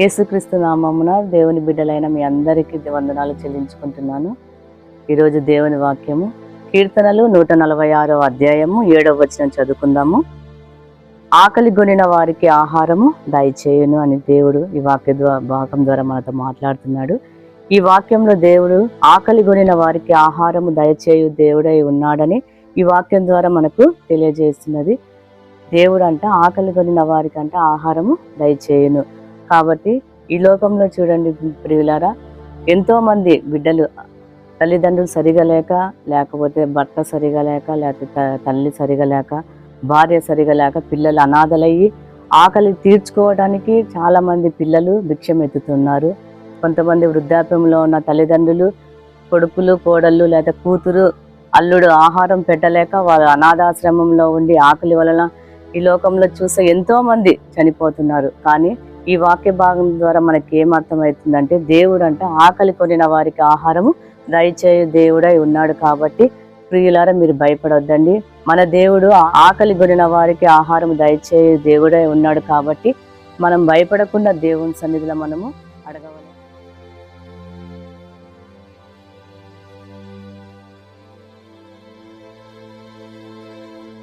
యేసుక్రీస్తు నామమున దేవుని బిడ్డలైన మీ అందరికీ వందనాలు చెల్లించుకుంటున్నాను. ఈరోజు దేవుని వాక్యము కీర్తనలు నూట నలభై ఆరో అధ్యాయము ఏడవ వచనం చదువుకుందాము. ఆకలి గొనిన వారికి ఆహారము దయచేయును అని దేవుడు ఈ వాక్య భాగం ద్వారా మనతో మాట్లాడుతున్నాడు. ఈ వాక్యంలో దేవుడు ఆకలి గొనిన వారికి ఆహారము దయచేయు దేవుడై ఉన్నాడని ఈ వాక్యం ద్వారా మనకు తెలియజేస్తున్నది. దేవుడు అంట ఆకలి కొనిన వారికి అంట ఆహారము దయచేయును. కాబట్టి ఈ లోకంలో చూడండి ప్రియులారా ఎంతోమంది బిడ్డలు తల్లిదండ్రులు సరిగా లేక లేకపోతే భర్త సరిగా లేక లేకపోతే త- తల్లి సరిగా లేక భార్య సరిగా లేక పిల్లలు అనాథలయ్యి ఆకలి తీర్చుకోవడానికి చాలామంది పిల్లలు భిక్షం ఎత్తుతున్నారు కొంతమంది వృద్ధాప్యంలో ఉన్న తల్లిదండ్రులు కొడుకులు కోడళ్ళు లేదా కూతురు అల్లుడు ఆహారం పెట్టలేక వాళ్ళ అనాథాశ్రమంలో ఉండి ఆకలి వలన ఈ లోకంలో చూసే ఎంతోమంది చనిపోతున్నారు. కానీ ఈ వాక్య భాగం ద్వారా మనకి ఏం దేవుడు అంటే ఆకలి కొనిన వారికి ఆహారము దయచేయు దేవుడై ఉన్నాడు కాబట్టి ప్రియులారా మీరు భయపడొద్దండి. మన దేవుడు ఆకలి కొనిన వారికి ఆహారం దయచేయు దేవుడై ఉన్నాడు కాబట్టి మనం భయపడకుండా దేవుని సన్నిధిలో మనము అడగవాలి